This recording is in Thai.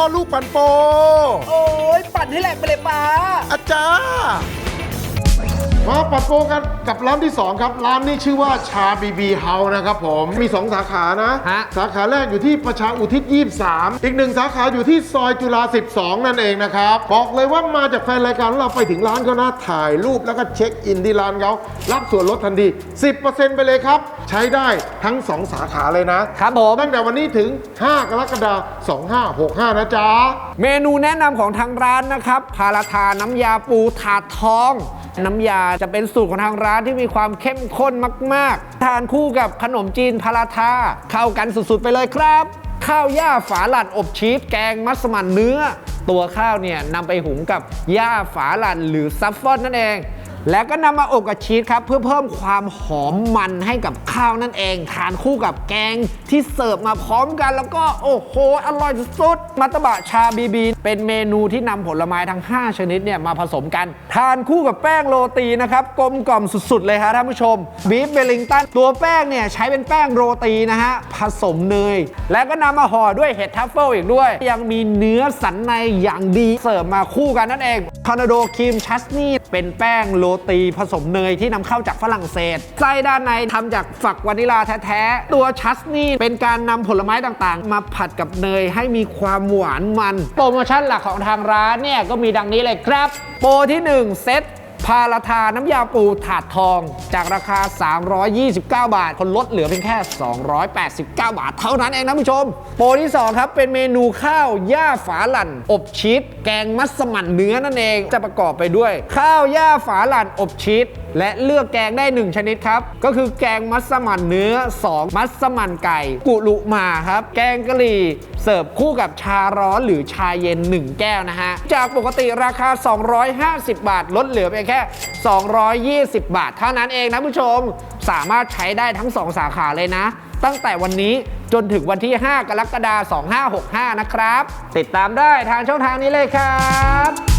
พ่อลูกปันโป โอ้ยปั่นให้แหลกไปเลยป้าอาจารย์ มาปัดโปกันกับร้านที่ 2 ครับ ร้านนี้ชื่อว่าชาบีบีเฮานะครับผม มี 2 สาขานะ ฮะ สาขาแรกอยู่ที่ประชาอุทิศ 23 อีกหนึ่งสาขาอยู่ที่ซอยจุฬา 12 นั่นเองนะครับ บอกเลยว่ามาจากแฟนรายการของเราไปถึงร้านเขานะถ่ายรูปแล้วก็เช็คอินที่ร้านเขารับส่วนลดทันที 10%ไปเลยครับ ใช้ได้ทั้ง 2 สาขาเลยนะครับผม ตั้งแต่วันนี้ถึง 5 กรกฎาคม 2565 นะจ๊ะ เมนูแนะนำของทางร้านนะครับ พาราทาน้ำยาปูถาดทอง น้ำยาจะเป็นสูตรของทางร้านที่มีความเข้มข้นมาก ๆ ทานคู่กับขนมจีนพาราทาเข้ากันสุด ๆ ไปเลยครับ ข้าวย่าฝาหลัดอบชีสแกงมัสมั่นเนื้อ ตัวข้าวเนี่ยนำไปหุงกับย่าฝาหลัดหรือซัฟฟอนนั่นเอง แล้วก็นำมาอบกับชีสครับ เพื่อเพิ่มความหอมมันให้กับข้าวนั่นเอง ทานคู่กับแกงที่เสิร์ฟมาพร้อมกัน แล้วก็โอ้โห อร่อยสุดๆมัตตบะชาบีบี เป็นเมนูที่นำผลไม้ทั้ง 5 ชนิดเนี่ยมาผสมกัน ทานคู่กับแป้งโรตีนะครับ กลมกล่อมสุดๆ เลยฮะท่านผู้ชมบีฟเบลลิงตันตัวแป้งเนี่ยใช้เป็นแป้งโรตีนะฮะผสมเนยแล้วก็นำมาห่อด้วยเห็ดทัฟเฟิลอีกด้วย ยังมีเนื้อสันในอย่างดีเสิร์ฟมาคู่กันนั่นเองทอร์นาโดครีมชัสนี่เป็นแป้งโรตีผสมเนยที่นำเข้าจากฝรั่งเศส ไส้ด้านในทำจากฝักวานิลาแท้ๆ ตัวชัสนี่เป็นการนำผลไม้ต่างๆ มาผัดกับเนยให้มีความหวานมัน โปรโมชั่นหลักของทางร้านเนี่ยก็มีดังนี้เลยครับ โปรที่ 1 เซต พาราทาน้ำยาปูถาดทองจากราคา 329 บาท คนลดเหลือเพียงแค่ 289 บาท เท่านั้นเองนะผู้ชม โปรที่ 2 ครับเป็นเมนูข้าวย่าฝาหลั่น อบชีสแกงมัสมั่นเนื้อนั่นเองจะประกอบไปด้วย ข้าวย่าฝาหลั่นอบชีสและเลือกแกงได้ 1 ชนิดครับ ก็คือแกงมัสมั่นเนื้อ 2 มัสมั่นไก่ กุลุมาครับ แกงกะหรี่เสิร์ฟคู่กับชาร้อนหรือชาเย็น 1 แก้วนะฮะ จากปกติราคา 250 บาท ลดเหลือเพียงแค่ 220 บาท เท่านั้นเองนะผู้ชม สามารถใช้ได้ทั้ง 2 สาขาเลยนะ ตั้งแต่วันนี้จนถึงวันที่ 5 กรกฎาคม 2565 นะครับ ติดตามได้ทางช่องทางนี้เลยครับ